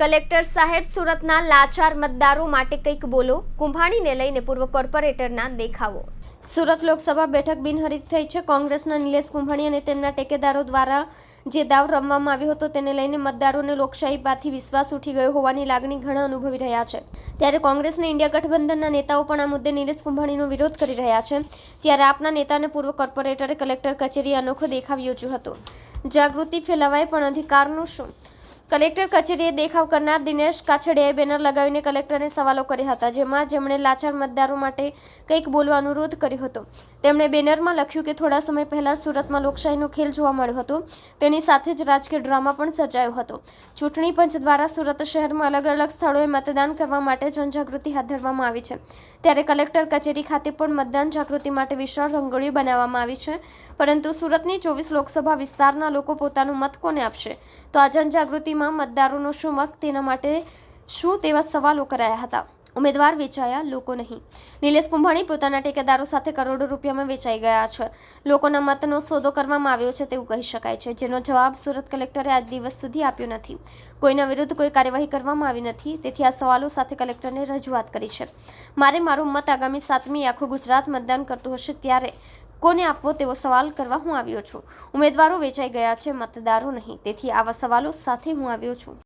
Collector સાહેબ સુરતના લાચાર મતદારો માટે કંઈક બોલો, કુંભાણીને લઈને પૂર્વ કોર્પોરેટરના દેખાવો. સુરત લોકસભા બેઠક બિનહરીફ થઈ છે. કોંગ્રેસના નિલેશ કુંભાણી અને તેમના ટેકેદારો દ્વારા જે દાવ રમવામાં આવ્યો હતો તેને લઈને મતદારોને લોકશાહી પાથી વિશ્વાસ ઉઠી ગયો હોવાની લાગણી ઘણા અનુભવી રહ્યા છે. ત્યારે કોંગ્રેસના ઇન્ડિયા ગઠબંધનના નેતાઓ પણ આ મુદ્દે નિલેશ કુંભાણીનો વિરોધ કરી રહ્યા છે. ત્યારે આપના નેતાને પૂર્વ કોર્પોરેટરે કલેક્ટર કચેરીએ અનોખો દેખાવ યોજ્યો હતો. જાગૃતિ ફેલાવાય પણ અધિકારનું શું? કલેક્ટર કચેરીએ દેખાવ કરનાર દિનેશ કાછડિયાએ બેનર લગાવીને કલેક્ટરને સવાલો કર્યા હતા, જેમાં જેમણે લાચાર મતદારો માટે કંઈક બોલવા અનુરોધ કર્યો હતો. તેમણે બેનરમાં લખ્યું કે થોડા સમય પહેલા સુરતમાં લોકશાહીનો ખેલ જોવા મળ્યો હતો. તેની સાથે જ રાજકીય ડ્રામા પણ સર્જાયો હતો. ચૂંટણી પંચ દ્વારા સુરત શહેરમાં અલગ અલગ સ્થળોએ મતદાન કરવા માટે જનજાગૃતિ હાથ ધરવામાં આવી છે. ત્યારે કલેક્ટર કચેરી ખાતે પણ મતદાન જાગૃતિ માટે વિશાળ રંગોળીઓ બનાવવામાં આવી છે. પરંતુ સુરતની ચોવીસ લોકસભા વિસ્તારના લોકો પોતાનું મત કોને આપશે? તો આ જનજાગૃતિમાં મતદારોનો શું મત, તેના માટે શું તેવા સવાલો કરાયા હતા? ઉમેદવાર વેચાયા લોકો નહીં. નિલેશ કુંભાણી પોતાના ટેકેદારો સાથે કરોડો રૂપિયામાં વેચાઈ ગયા છે. લોકોના મતનો સોદો કરવામાં આવ્યો છે તેવું કહી શકાય છે, જેનો જવાબ સુરત કલેક્ટરે આજ દિવસ સુધી આપ્યો નથી. કોઈના વિરુદ્ધ કોઈ કાર્યવાહી કરવામાં આવી નથી, તેથી આ સવાલો સાથે કલેક્ટરને રજૂઆત કરી છે. મારે મારો મત આગામી સાતમી આખું ગુજરાત મતદાન કરતું હશે ત્યારે કોને આપવો તેવો સવાલ કરવા હું આવ્યો છું. ઉમેદવારો વેચાઈ ગયા છે, મતદારો નહીં. તેથી આવા સવાલો સાથે હું આવ્યો છું.